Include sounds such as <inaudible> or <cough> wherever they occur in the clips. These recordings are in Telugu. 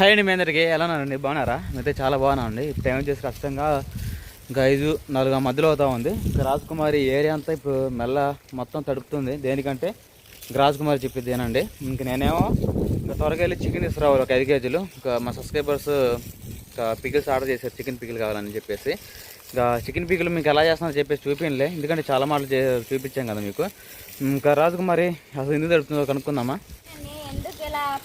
హాయ్ అండి మీ అందరికి. ఎలా ఉన్నారండి బాగున్నారా? మీతో చాలా బాగున్నామండి ఇప్పుడు టైం వచ్చేసి ఖచ్చితంగా ఇంకా ఐదు నాలుగు మధ్యలో అవుతా ఉంది. ఇంకా రాజకుమారి ఏరియా అంతా ఇప్పుడు మెల్ల మొత్తం తడుపుతుంది. దేనికంటే ఇంకా రాజకుమారి చెప్పిద్దేనండి ఇంక నేనేమో ఇంకా త్వరగా వెళ్ళి చికెన్ తీసుకురావాలి ఒక ఐదు కేజీలు. ఇంకా మా సబ్స్క్రైబర్స్ ఇంకా పికిల్స్ ఆర్డర్ చేశారు. చికెన్ పికిల్ కావాలని చెప్పేసి. ఇంకా చికెన్ పికిల్ మీకు ఎలా చేస్తున్నారో చెప్పేసి చూపించలే ఎందుకంటే చాలా మాటలు చూపించాం కదా మీకు. ఇంకా రాజకుమారి అసలు ఎందుకు తడుపుతుందో కనుక్కుందామా?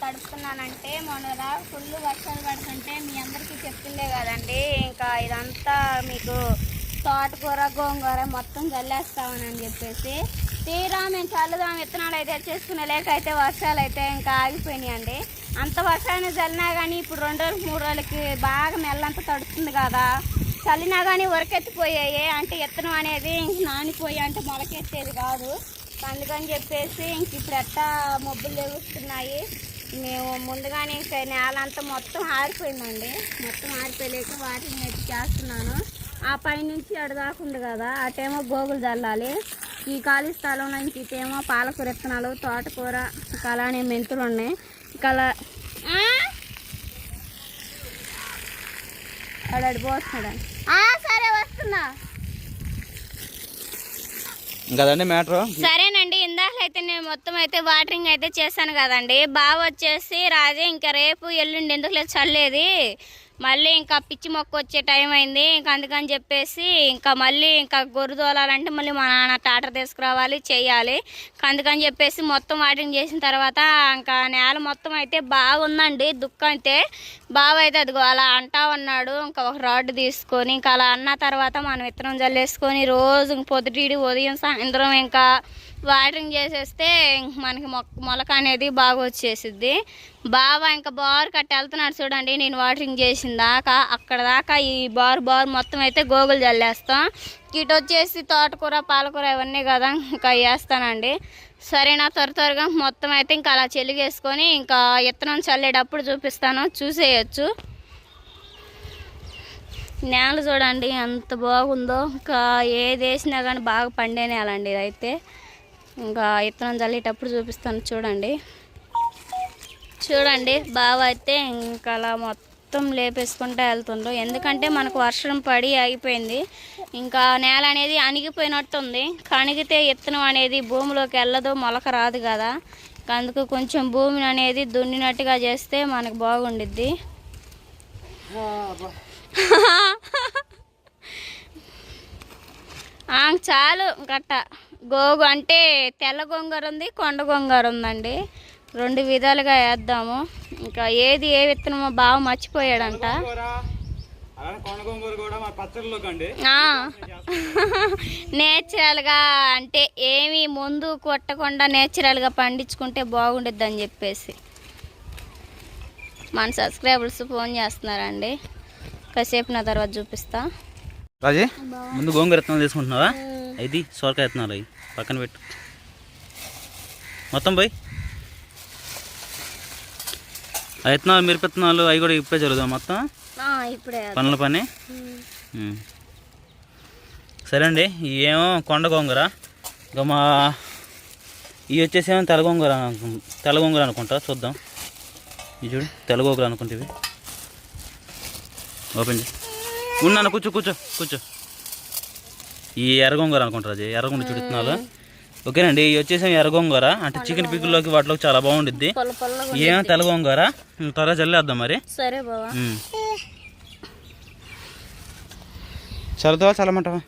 తడుపుతున్నానంటే మొన్న ఫుల్ వర్షాలు పడుతుంటే మీ అందరికీ చెప్తుండే కదండి. ఇంకా ఇదంతా మీకు తోటకూర గోంగూర మొత్తం జల్లేస్తామని చెప్పేసి. తీరా మేము చల్లుదాం విత్తనాలు అయితే చేసుకునే లేక అయితే వర్షాలు అయితే ఇంకా ఆగిపోయినాయండి. అంత వర్షాన్ని చల్లినా కానీ ఇప్పుడు రెండు రోజులు మూడు రోజులకి బాగా మెల్లంతా తడుస్తుంది కదా. చల్లినా కానీ ఉరకెత్తిపోయాయి. అంటే విత్తనం అనేది ఇంక నానిపోయి అంటే మొలకెత్తేది కాదు. అందుకని చెప్పేసి ఇంక ఇప్పుడు ఎట్టా మబ్బులు ఎగుస్తున్నాయి మేము ముందుగానే ఇంకా నేల అంతా మొత్తం ఆరిపోయిందండి. మొత్తం ఆరిపోయలేక వాటిని ఎత్తి చేస్తున్నాను. ఆ పైనుంచి అడదాకా ఉంది కదా అటేమో గోగులు చల్లాలి ఈ ఖాళీ స్థలంలో ఇంక ఇటేమో పాలకూర విత్తనాలు తోటకూర ఇంకా అలానే మెంతులు ఉన్నాయి. ఇంకా అలా పోస్తున్నాడు. ఆ, సరే వస్తున్నా. ఇంకా ఇందాక అయితే నేను మొత్తం అయితే వాటరింగ్ అయితే చేశాను కదండి. బాగా వచ్చేసి రాజే ఇంకా రేపు ఎల్లుండి ఎందుకు లేదు? చల్లేది. మళ్ళీ ఇంకా పిచ్చి మొక్క వచ్చే టైం అయింది. ఇంకా అందుకని చెప్పేసి ఇంకా మళ్ళీ ఇంకా గొర్రె తోలాలంటే మళ్ళీ మా నాన్న టాటర్ తీసుకురావాలి చేయాలి. అందుకని చెప్పేసి మొత్తం వాటింగ్ చేసిన తర్వాత ఇంకా నేల మొత్తం అయితే బాగుందండి. దుఃఖం అయితే. బాగా అయితే అదిగో అలా అంటా ఉన్నాడు. ఇంకా ఒక రాడ్ తీసుకొని ఇంకా అలా అన్న తర్వాత మనం విత్తనం జల్లేసుకొని రోజు ఇంక ఉదయం సాయంత్రం ఇంకా వాటరింగ్ చేసేస్తే మనకి మొక్క మొలక అనేది బాగా వచ్చేసిద్ది. బాగా ఇంకా బారు కట్టి వెళ్తున్నాడు చూడండి నేను వాటరింగ్ చేసిన దాకా. అక్కడ దాకా ఈ బారు బారు మొత్తం అయితే గోగులు చల్లేస్తాం ఇటు వచ్చేసి తోటకూర పాలకూర ఇవన్నీ కదా ఇంకా వేస్తానండి. సరేనా త్వర త్వరగా మొత్తం అయితే ఇంకా అలా చెలిగేసుకొని ఇంకా విత్తనం చల్లేటప్పుడు చూపిస్తాను చూసేయచ్చు. నేల చూడండి ఎంత బాగుందో. ఇంకా ఏది వేసినా కానీ బాగా పండే నేల అండి ఇదైతే. ఇంకా విత్తనం చల్లేటప్పుడు చూపిస్తాను. చూడండి. చూడండి బాగా అయితే ఇంకా అలా మొత్తం లేపేసుకుంటూ వెళ్తుండ్రు ఎందుకంటే మనకు వర్షం పడి ఆగిపోయింది. ఇంకా నేల అనేది అణిగిపోయినట్టుంది. కణిగితే విత్తనం అనేది భూమిలోకి వెళ్ళదు మొలక రాదు కదా. అందుకు కొంచెం భూమిని అనేది దున్నినట్టుగా చేస్తే మనకు బాగుండిద్ది. <laughs> చాలు గట్ట. గోగు అంటే తెల్ల గొంగర ఉంది కొండ గొంగర ఉందండి. రెండు విధాలుగా వేద్దాము. ఇంకా ఏది ఏ విత్తనమో బాగా మర్చిపోయాడంట. అలానే కొండ గోంగూర కూడా మా పచ్చడిలోకి అండి. ఆ, నేచురల్గా అంటే ఏమి ముందు కొట్టకుండా నేచురల్గా పండించుకుంటే బాగుండిద్ది అని చెప్పేసి. మన సబ్స్క్రైబర్స్ ఫోన్ చేస్తున్నారండి. కాసేపు నా తర్వాత చూపిస్తా. రాజీ ముందు గోంగూర తీసుకుంటున్నావా? ఇది సొరకాయ విత్తనాలు అవి పక్కన పెట్టు. మొత్తం పోయి. ఆ విత్తనాలు మిరప విత్తనాలు అవి కూడా ఇప్పుడే జరుగుతాయి మొత్తం? పనుల పని. సరే అండి ఏమో కొండ గోంగూర. ఇంకా మా ఇవి వచ్చేసేమో తెల్ల గోంగూర అనుకు- తెల్ల గోంగూర అనుకుంటా చూద్దాం. ఇది చూడు తెల్ల గోంగూర అనుకుంటే ఓపెన్ చేయి. ఉన్నాను కూర్చో కూర్చో కూర్చో. ఈ ఎర్రగొంగూర అనుకుంటారు అది. ఎర్రగొండ చుడుతున్నాలు ఓకేనండి ఇవి వచ్చేసి ఎర్రగొంగూర. అంటే చికెన్ పిక్కుల్లోకి వాటిలోకి చాలా బాగుండిద్ది. ఏమో తెల్ల గోంగూర ఉమ్, త్వరగా చల్లేద్దాం మరి. సరే. చల్లుతావా చల్లమంటావా?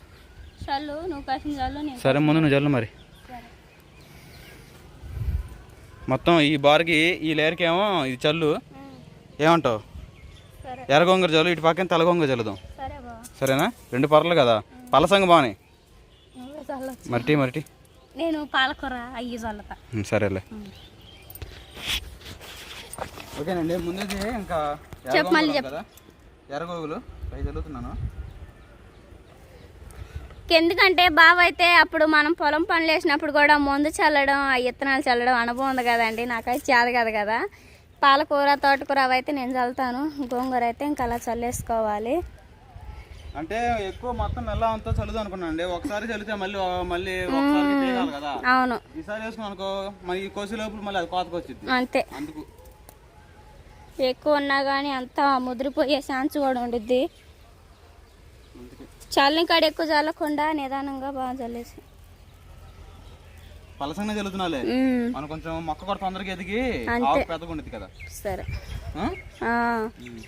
సరే ముందు నువ్వు చల్లు మరి. మొత్తం ఈ బార్కి ఈ లేయర్కి ఏమో ఇది చల్లు. ఏమంటావు? సరే. ఎర్రగొంగర చల్లు ఇటు పక్కన తెల్లగొంగర చల్లుదాం. సరే బావా. సరేనా? రెండు పర్లు కదా. పలసంగ బాగున్నాయి మరిటి మరిటి. నేను పాలకూర అయ్యి చల్లతా సరేలే. ఓకేనండి ముందు ఇంకా చెప్పు మళ్ళీ చెప్పు. ఎర్రగోగులు పై చల్లుతున్నాను ఎందుకంటే బావ అయితే అప్పుడు మనం పొలం పనులు వేసినప్పుడు కూడా మందు చల్లడం ఆ విత్తనాలు చల్లడం అనుభవం ఉంది కదండి. నాకైతే చేదు కదా కదా. పాలకూర తోటకూర అవి అయితే నేను చల్లుతాను. గోంగూర అయితే ఇంకా అలా చల్లేసుకోవాలి. అంటే ఎక్కువ మొత్తం మెల్ల అంతా చల్లుదాం అనుకున్నాను అండి. ఒకసారి చల్లితే మళ్ళీ మళ్ళీ ఒకసారి పీకాలి కదా. అవును. ఈసారి వేసుకున్నాం అనుకో మరి ఈ కోసి లోపల మళ్ళీ అది కోతకు వచ్చింది అంతే. అందుకు. ఎక్కువ ఉన్నా కానీ అంతా ముదిరిపోయే ఛాన్స్ కూడా ఉండిద్ది. చల్లని కాడ ఎక్కువ చల్లకుండా నిదానంగా బాగా చల్లేసి. పలసంగా చల్లుతున్నాలే మనం కొంచెం మొక్క కూడా తొందరగా ఎదిగి పెద్దగా ఉండేది కదా. సరే ఆ? ఆ, ఉమ్.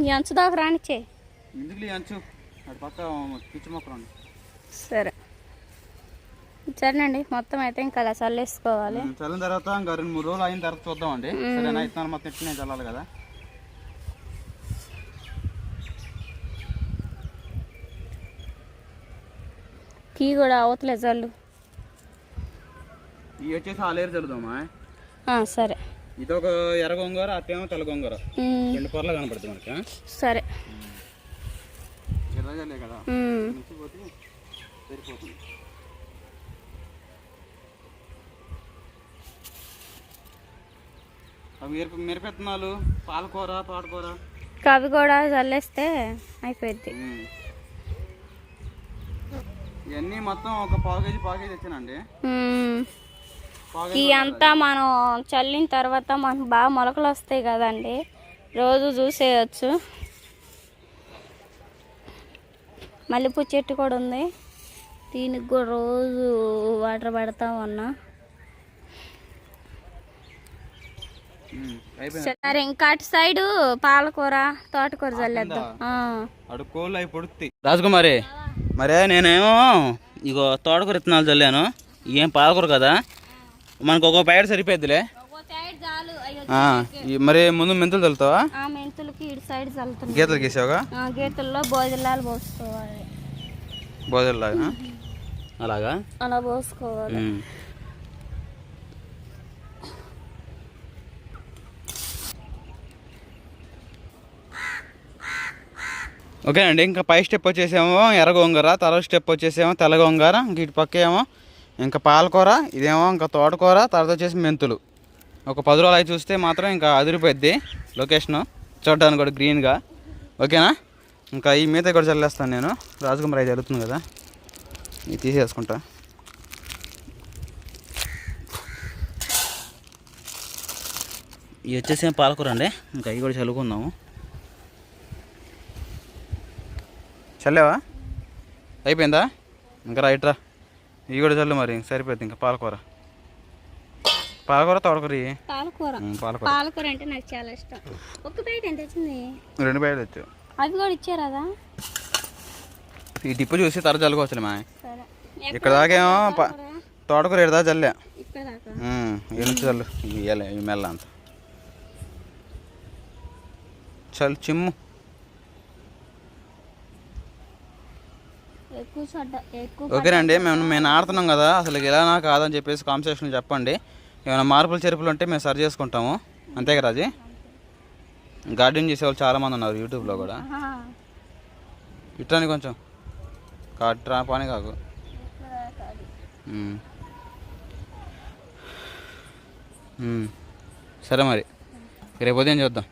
ఈ అంచు దాకా రానిచ్చే. ఎందుకు అంచు? అటు పక్క పిచ్చి మొక్కలు. సరే. సరేనండి మొత్తం అయితే ఇంకా అలా చల్లేసుకోవాలి. చల్లిన తర్వాత ఇంకా రెండు మూడు రోజులు అయిన తర్వాత చూద్దామండి. సరేనా? ఇత్తనాలు మొత్తం ఇట్లా నేను చల్లాలి కదా. కీ కూడా అవతలే చల్లు ఇవి వచ్చేసి ఆలేరు చల్లుదామా ఆ, సరే. ఇది ఒక ఎర్ర గొంగూర అత్తేమో తెల్ల గొంగూర. రెండు పొరలు కనపడుతుంది మనకి? సరే. కదా? సరిపోతుంది. మిరప మిరపెత్తనాలు పాలకూర తోటకూర? ఇంకా అవి కూడా చల్లేస్తే అయిపోద్ది ఉమ్. ఇవన్నీ మొత్తం ఒక పావు కేజీ పావు కేజీ తెచ్చానండి. ఈ అంతా మనం చల్లిన తర్వాత మనకు బాగా మొలకలు వస్తాయి కదండి. రోజు చూసేయచ్చు. మల్లెపూ చెట్టు కూడా ఉంది. దీనికి కూడా రోజు వాటర్ పెడతా ఉన్నా. సరే ఇంకా అటు సైడు పాలకూర తోటకూర చల్లేద్దాం రాజకుమారి మరే నేనేమో ఇగో తోటకూర విత్తనాలు చల్లాను ఏం పాలకూర కదా? మనకు ఒక ప్యాకెట్ సరిపోద్దిలే మరి ముందు మెంతులు చల్లుతావా ఆ మెంతులకి ఇటు సైడ్ చల్లుతున్నాం గీతలు గీసావుగా? గీతల్లో భోజనాలు పోసుకోవాలి. బోధల్లాగా అలాగా? అలా పోసుకోవాలి. ఓకే అండి ఇంకా పై స్టెప్ వచ్చేసేమో ఎర్ర గోంగూర తర్వాత స్టెప్ వచ్చేసేమో తెల్ల గోంగూర ఇంక ఇటు పక్క ఏమో ఇంకా పాలకూర ఇదేమో ఇంకా తోటకూర తర్వాత వచ్చేసి మెంతులు. ఒక పది రోజులు అవి చూస్తే మాత్రం ఇంకా అదిరిపోద్ది లొకేషను చూడడానికి కూడా గ్రీన్గా ఓకేనా? ఇంకా ఈ మీద కూడా చల్లేస్తాను నేను. రాజకుమారి అయి జరుగుతుంది కదా. ఇది తీసేసుకుంటా. ఇవి వచ్చేసి పాలకూర అండి? ఇంకా అవి కూడా చల్లుకుందాము. చల్లేవా? అయిపోయిందా? ఇంకా రైట్రా ఇవి కూడా చల్లు మరి సరిపోద్ది ఇంకా పాలకూర. పాలకూర తోటకూర ఇవి పాలకూర. ఉమ్, పాలకూర. పాలకూర అంటే నాకు చాలా ఇష్టం. ఒక్క ప్లేట్ ఎంత వచ్చింది? రెండు తెచ్చు అవి కూడా ఇచ్చారా ఈ టిప్పు చూసి తర చల్లుకోవచ్చులే మా ఇక్కడ దాకేమో తోటకూర ఇక్కడ దాకా చల్లే. నుంచి చల్లు. ఇవి ఇయ్యాలి ఈ మెల్ల అంత. చల్లు చిమ్ము ఎక్కువ చడ్డ ఎక్కువ ఓకేనండి మేము మేము ఆడుతున్నాం కదా అసలు ఇలానా కాదని చెప్పేసి కాన్వర్సేషన్ చెప్పండి. ఏమైనా మార్పులు చెరుపులు ఉంటే మేము సరి చేసుకుంటాము. అంతే కదా రాజీ గార్డెన్ చేసేవాళ్ళు చాలామంది ఉన్నారు యూట్యూబ్లో కూడా. ఆహా. ఇట్రాని కొంచెం. కాట్రా పని కాకు. అది. సరే మరి. రేపు ఉదయం చూద్దాం.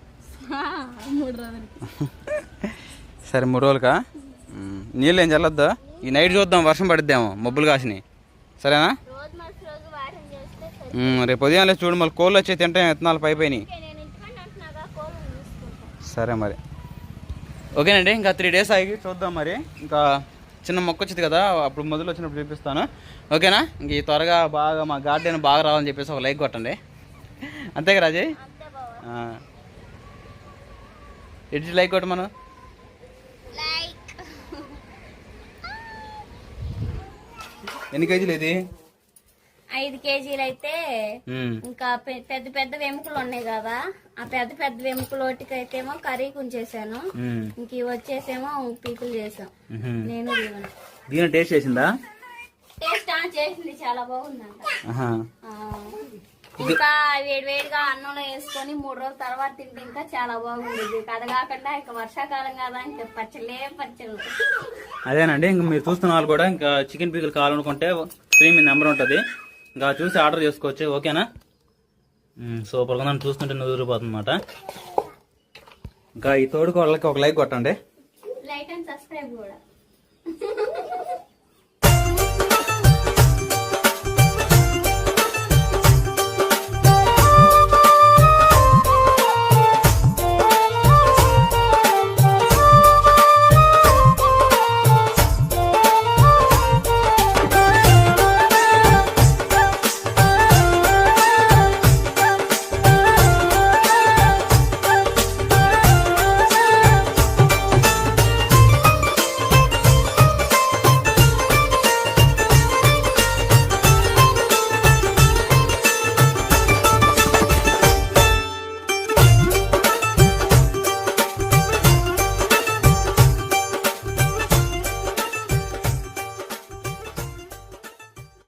<laughs> సరే మూడు రోజులకా. నీళ్ళు ఏం చల్లొద్దా? ఈ నైట్ చూద్దాం వర్షం పడిద్దాము మబ్బులు కాసినాయి. సరేనా? రేపు ఉదయం లేదు చూడు మళ్ళీ కోళ్ళు వచ్చి తింటే విత్తనాలు పైపోయినాయి సరే మరి. ఓకేనండి ఇంకా త్రీ డేస్ ఆగి చూద్దాం మరి. ఇంకా చిన్న మొక్క వచ్చింది కదా అప్పుడు మొదలు వచ్చినప్పుడు చూపిస్తాను. ఓకేనా? ఇంక ఈ త్వరగా బాగా మా గార్డెన్ బాగా రావాలని చెప్పేసి ఒక లైక్ కొట్టండి. అంతేగా రాజయ్ అంతే లైక్ కొట్టు మనం లైక్ ఎన్ని కేజీలు ఇది? ఐదు కేజీలు అయితే ఇంకా పెద్ద పెద్ద వెముకలు ఉన్నాయి కదా. ఆ పెద్ద పెద్ద వెముకలు ఒకటికైతేమో కర్రీ ఉంచేసాను ఉమ్, ఇంక వచ్చేసేమో పీకులు చేసాం. నేను దీని టేస్ట్ చేసిందా? టేస్ట్ చేసింది చాలా బాగుందంట. ఇంకా వేడి వేడిగా అన్నంలో వేసుకొని మూడు రోజుల తర్వాత తింటే ఇంకా చాలా బాగుంది అది కాకుండా ఇంకా వర్షాకాలం కదా ఇంకా పచ్చలే పచ్చళ్ళు. అదేనండి ఇంక మీరు చూస్తున్న వాళ్ళు కూడా ఇంకా చికెన్ పీకులు కావాలనుకుంటే స్క్రీన్ నెంబర్ ఉంటుంది. ఇంకా చూసి ఆర్డర్ చేసుకోవచ్చు ఓకేనా? సూపర్గా ఉందని చూస్తుంటే నుదిరిపోతుంది అనమాట ఇంకా ఈ తోడుకోళ్ళకి ఒక లైక్ కొట్టండి. లైక్ అండ్ సబ్స్క్రైబ్ కూడా.